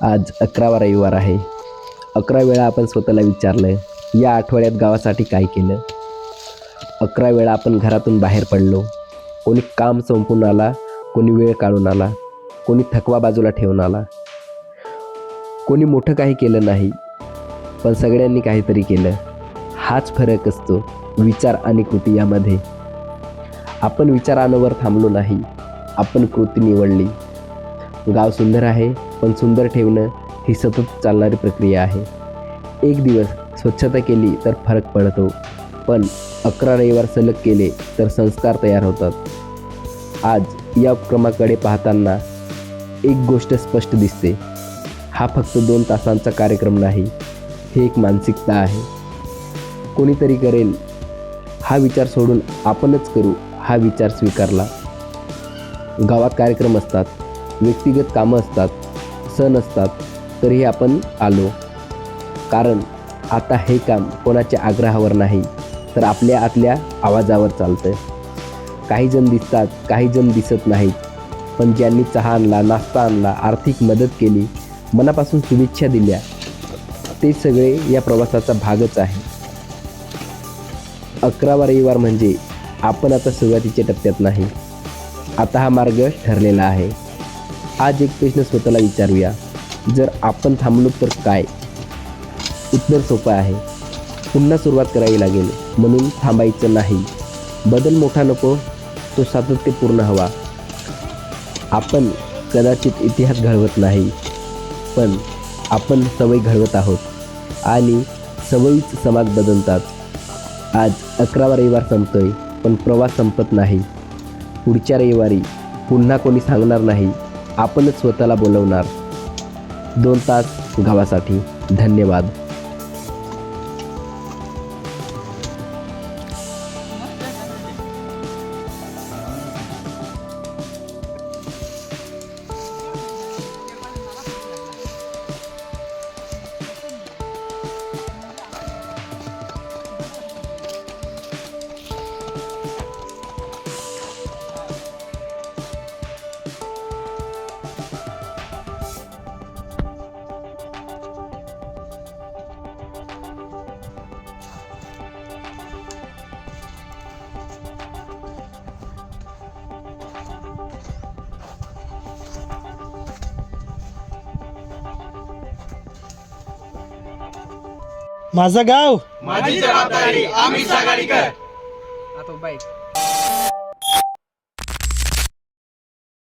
आज अकरावा रविवार आहे. अकरा वेळा आपण स्वतःला विचारलं या आठवड्यात गावासाठी काय केलं? अकरा वेळा आपण घरातून बाहेर पडलो. कोणी काम संपून आला कोणी वेळ काढून आला कोणी थकवा बाजूला ठेवून आला. कोणी मोठं काही केलं नाही पण सगळ्यांनी काहीतरी केलं. हाच फरक असतो विचार आणि कृती यामध्ये. आपण विचारांवर थांबलो नाही आपण कृती निवडली. गाव सुंदर आहे पण सुंदर ठेवणं ही सतत चालणारी प्रक्रिया आहे. एक दिवस स्वच्छता केली तर फरक पडतो पण अकरा रविवार सलग केले तर संस्कार तयार होतात. आज या उपक्रमाकडे पाहताना एक गोष्ट स्पष्ट दिसते. हा फक्त दोन तासांचा कार्यक्रम नाही हे एक मानसिकता आहे. कोणीतरी करेल हा विचार सोडून आपणच करू हा विचार स्वीकारला. गावात कार्यक्रम असतात व्यक्तिगत कामं असतात सण असतात तरीही आपण आलो. कारण आता हे काम कोणाच्या आग्रहावर नाही तर आपल्या आतल्या आवाजावर चालतं काही जण दिसतात काही जण दिसत नाहीत पण ज्यांनी चहा आणला नाश्ता आणला आर्थिक मदत केली मनापासून शुभेच्छा दिल्या ते सगळे या प्रवासाचा भागच आहे. अकरावा रविवार म्हणजे आपण आता सुरुवातीच्या टप्प्यात नाही. आता हा मार्ग ठरलेला आहे. आज एक प्रश्न स्वतःला विचारूया. जर आपण थांबलो तर काय? उत्तर सोपं आहे. पुन्हा सुरुवात करावी लागेल. म्हणून थांबायचं नाही. बदल मोठा नको तो सातत्यपूर्ण हवा. आपण कदाचित इतिहास घडवत नाही पण आपण सवय घडवत आहोत आणि सवयीच समाज बदलतात. आज अकरावा रविवार संपतोय पण प्रवास संपत नाही. पुढच्या रविवारी पुन्हा कोणी सांगणार नाही. आपणच स्वतःला बोलवणार. दोन तास गावासाठी धन्यवाद. माझं गाव? माझी जबाबदारी आम्ही आघाडी कर आता बाईक